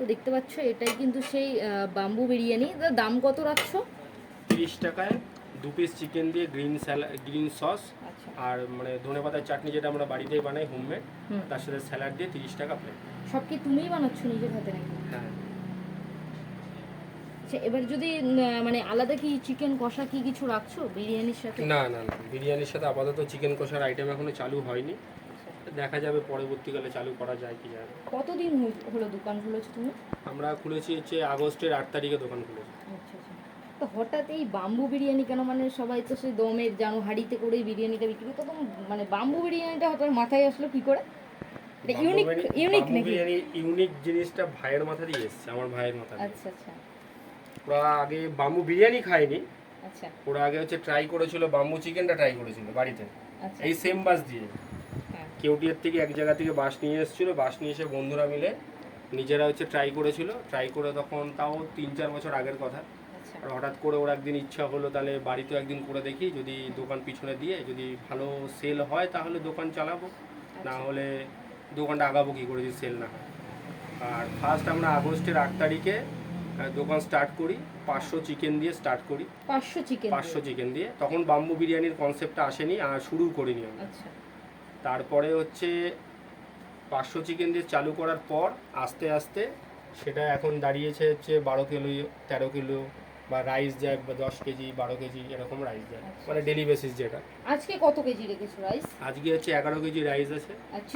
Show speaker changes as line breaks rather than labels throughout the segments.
তো দেখতে পাচ্ছ এটাই কিন্তু সেই বাম্বু বিরিয়ানি। দাম কত রাখছো?
তিরিশ টাকায় দু পিস চিকেন দিয়ে গ্রিন স্যালাড গ্রিন সস
আচ্ছা।
আর মানে ধনে পাতার চাটনি যেটা আমরা বাড়িতেই বানাই হোমমেড
হুম।
তার সাথে স্যালাড দিয়ে তিরিশ টাকা প্লেট
সব কি তুমিই বানাচ্ছ নিজের হাতে নাকি?
হ্যাঁ।
আচ্ছা এবার যদি মানে আলাদা কি চিকেন কষা কি কিছু রাখছো বিরিয়ানির সাথে?
না না না। বিরিয়ানির সাথে আপাতত চিকেন কষার আইটেম এখনও চালু হয়নি। দেখা যাবে পরবর্তীকালে চালু করা যায় কি যাবে
কতদিন হল- হলো দোকান খুলেছো তুমি?
আমরা খুলেছি হচ্ছে আগস্টের আট তারিখে দোকান খুলেছি।
আচ্ছা আচ্ছা। তো হঠাৎ এই বাম্বু বিরিয়ানি কেন? মানে সবাই তো সেই দমের জানো হাঁড়িতে করেই বিরিয়ানিটা বিক্রি করতো। তো মানে বাম্বু বিরিয়ানিটা হঠাৎ মাথায় আসলো কি করে? এটা ইউনিক ইউনিক নাকি?
বিরিয়ানি ইউনিক জিনিসটা ভাইয়ের মাথা দিয়ে এসছে আমার ভাইয়ের মাথা দিয়ে।
আচ্ছা আচ্ছা।
ওরা আগে বাম্বু বিরিয়ানি খায়নি।
আচ্ছা।
ওরা আগে হচ্ছে ট্রাই করেছিল বাম্বু চিকেনটা ট্রাই করেছিল বাড়িতে।
আচ্ছা।
এই সেম বাস দিয়ে। কেউটিয়ার থেকে এক জায়গা থেকে বাস নিয়ে এসেছিল। বাস নিয়ে এসে বন্ধুরা মিলে নিজেরা হচ্ছে ট্রাই করেছিল। ট্রাই করে তখন তাও তিন চার বছর আগের কথা।
আচ্ছা।
আর হঠাৎ করে ওর একদিন ইচ্ছা হলো তাহলে বাড়িতেও একদিন করে দেখি যদি দোকান পিছনে দিয়ে যদি ভালো সেল হয় তাহলে দোকান চালাবো। না হলে দোকানটা আগাবো কী করে যদি সেল না হয়। আর ফার্স্ট আমরা আগস্টের আট তারিখে দোকান স্টার্ট করি পাঁচশো চিকেন দিয়ে স্টার্ট করি।
পাঁচশো চিকেন
পাঁচশো চিকেন দিয়ে। তখন বাম্বু বিরিয়ানির কনসেপ্টটা আসেনি আর শুরু করিনি আমরা।
আচ্ছা।
তারপরে হচ্ছে পাঁচশো চিকেন দিয়ে চালু করার পর আস্তে আস্তে সেটা এখন দাঁড়িয়েছে হচ্ছে বারো কিলো তেরো কিলো বা রাইস যায় বা দশ কেজি বারো কেজি এরকম রাইস যায়
আচ্ছা।
মানে ডেলি বেসিস যেটা।
আজকে কত কেজি রেখেছো রাইস
আজকে হচ্ছে এগারো কেজি রাইস আছে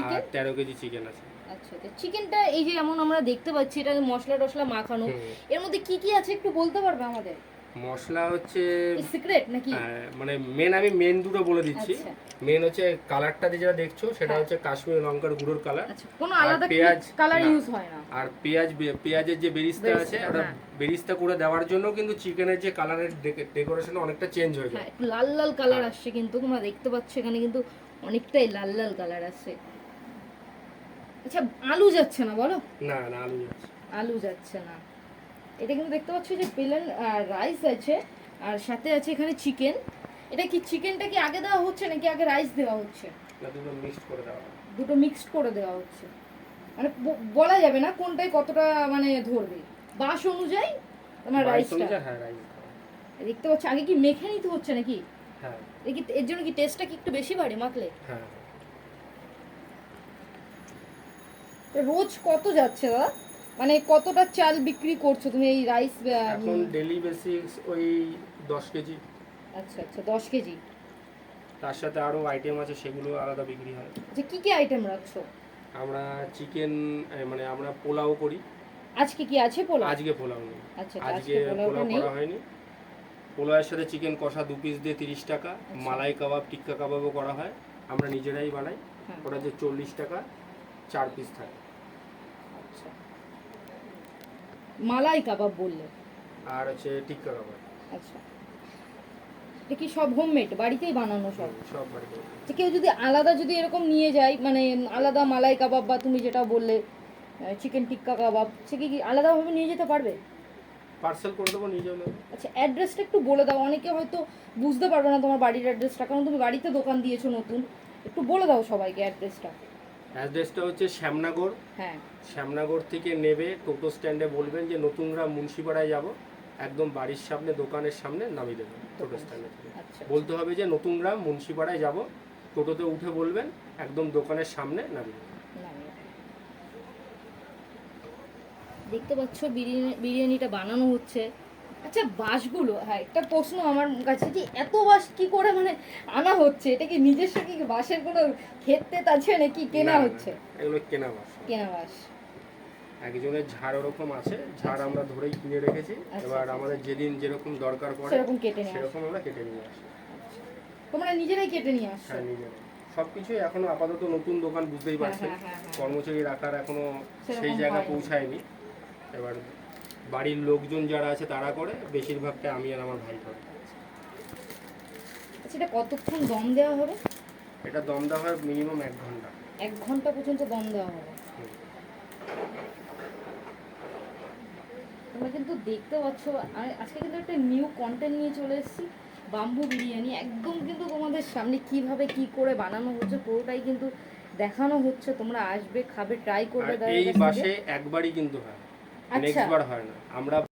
আর
তেরো কেজি চিকেন আছে।
আচ্ছা আচ্ছা। চিকেনটা এই যে এমন আমরা দেখতে পাচ্ছি এটা মশলা টশলা মাখানো এর মধ্যে কি কি আছে একটু বলতে পারবে আমাদের?
মশলা হচ্ছে
সিক্রেট নাকি?
মানে মেন আমি মেন দুটো বলে দিচ্ছি।
আচ্ছা।
মেন হচ্ছে কালারটা যেটা দেখছ সেটা
হ্যাঁ।
হচ্ছে কাশ্মীর লঙ্কার গুঁড়োর কালার
আচ্ছা কোনো আলাদা
পেঁয়াজ-
কালার ইউজ হয় না?
আর পেঁয়াজ পেঁয়াজের যে বেরিস্তা আছে ওটা
হ্যাঁ।
বেরিস্তা করে দেওয়ার জন্য কিন্তু চিকেনের যে কালারের ডেকোরেশন অনেকটা চেঞ্জ হয়ে
হ্যাঁ
যায়।
লাল লাল কালার
হ্যাঁ।
আসছে কিন্তু তোমরা দেখতে পাচ্ছ এখানে কিন্তু অনেকটাই লাল লাল কালার আসছে। আচ্ছা আলু যাচ্ছে না বলো?
না না আলু যাচ্ছে
আলু যাচ্ছে না। এটা কিন্তু দেখতে পাচ্ছ যে প্লেন রাইস আছে আর সাথে আছে এখানে চিকেন এটা কি চিকেনটা কি আগে দেওয়া হচ্ছে নাকি আগে রাইস দেওয়া হচ্ছে?
দুটো মিক্সড করে দেওয়া
হচ্ছে। মানে বলা যাবে না কোনটাই কতটা মানে ধরবে। বাস অনুযায়ী তোমার রাইসটা
হ্যাঁ রাইস
দেখতে পাচ্ছ আগে কি মেখে নিতে হচ্ছে নাকি?
হ্যাঁ।
এর জন্য কি টেস্টটা কি একটু বেশি বাড়ে মাখলে?
হ্যাঁ।
রোজ কত যাচ্ছে দাদা? মানে কতটা চাল বিক্রি করছ তুমি এই রাইস
এখন ডেলি বেসিস ওই দশ কেজি।
আচ্ছা আচ্ছা দশ কেজি।
তার সাথে আরও আইটেম আছে সেগুলো আলাদা বিক্রি হয়।
যে কি কি আইটেম রাখছো?
আমরা চিকেন মানে আমরা পোলাও করি।
আজকে কি আছে পোলা
আজকে পোলাও নেই।
আচ্ছা আচ্ছা,
আজকে
আজকে
পোলাও করা হয়নি। পোলাওয়ের সাথে চিকেন কষা দু পিস দিয়ে তিরিশ টাকা।
আচ্ছা।
মালাই কাবাব টিক্কা কাবাবও করা হয়। আমরা নিজেরাই বানাই।
হ্যাঁ।
ওটা যে চল্লিশ টাকা চার পিস থাকে।
আচ্ছা। মালাই কাবাব বললে
আর হচ্ছে টিক্কা কাবাব।
আচ্ছা। এটা কি সব হোমমেড বাড়িতেই বানানো সব?
সব বাড়িতে
কেউ যদি আলাদা যদি এরকম নিয়ে যায় মানে আলাদা মালাই কাবাব বা তুমি যেটা বললে চিকেন টিক্কা কাবাব সে কি আলাদাভাবে নিয়ে যেতে পারবে?
পার্সেল করে দেবো নিজে হলে
আচ্ছা অ্যাড্রেসটা একটু বলে দাও। অনেকে হয়তো বুঝতে পারবে না তোমার বাড়ির অ্যাড্রেসটা কারণ তুমি বাড়িতে দোকান দিয়েছ নতুন। একটু বলে দাও সবাইকে অ্যাড্রেসটা
অ্যাড্রেসটা হচ্ছে শ্যামনগর।
হ্যাঁ।
শ্যামনগর থেকে নেবে টোটো স্ট্যান্ডে বলবেন যে নতুনগ্রাম মুন্সিপাড়ায় যাব। একদম বাড়ির সামনে দোকানের সামনে নামিয়ে দেবেন টোটো স্ট্যান্ডে।
আচ্ছা
বলতে হবে যে নতুনগ্রাম মুন্সিপাড়ায় যাব। টোটোতে উঠে বলবেন একদম দোকানের সামনে নামিয়ে দেবেন
দেখতে পাচ্ছ বিরিয়ানি বিরিয়ানিটা বানানো হচ্ছে। আচ্ছা বাঁশগুলো হ্যাঁ একটা প্রশ্ন আমার কাছে যে এত বাঁশ কি করে মানে আনা হচ্ছে? এটা কি নিজস্ব কি বাঁশের কোনো ক্ষেত টেত আছে নাকি কেনা হচ্ছে?
এগুলো কেনা বাস
কেনা বাঁশ।
একজনের ঝাড় ওরকম আছে ঝাড় আমরা ধরেই কিনে রেখেছি।
আচ্ছা,
এবার
আচ্ছা,
আমাদের যেদিন যেরকম দরকার পড়ে
সেরকম কেটে নিয়ে
সেরকম আমরা কেটে নিয়ে আসি।
তোমরা নিজেরাই কেটে নিয়ে আসছো?
হ্যাঁ নিজেরা সব কিছুই এখনও আপাতত নতুন দোকান বুঝতেই
হ্যাঁ,
পারছেন।
হ্যাঁ, হ্যাঁ।
কর্মচারী রাখার
এখনও
সেই জায়গা পৌঁছায়নি। এবার বাড়ির লোকজন যারা আছে তারা করে বেশিরভাগটা আমি আর আমার ভাই করে।
আচ্ছা এটা কতক্ষণ দম দেওয়া হবে?
এটা দম দেওয়া হয় মিনিমাম এক ঘণ্টা।
এক ঘণ্টা পর্যন্ত দম দেওয়া হবে? তোমরা কিন্তু দেখতে পাচ্ছ আমি আজকে কিন্তু একটা নিউ কন্টেন্ট নিয়ে চলে এসেছি বাম্বু বিরিয়ানি। একদম কিন্তু তোমাদের সামনে কীভাবে কি করে বানানো হচ্ছে পুরোটাই কিন্তু দেখানো হচ্ছে। তোমরা আসবে খাবে ট্রাই করবে
এই বাসে একবারই কিন্তু হয়। নেক্সট বার হয় না। আমরা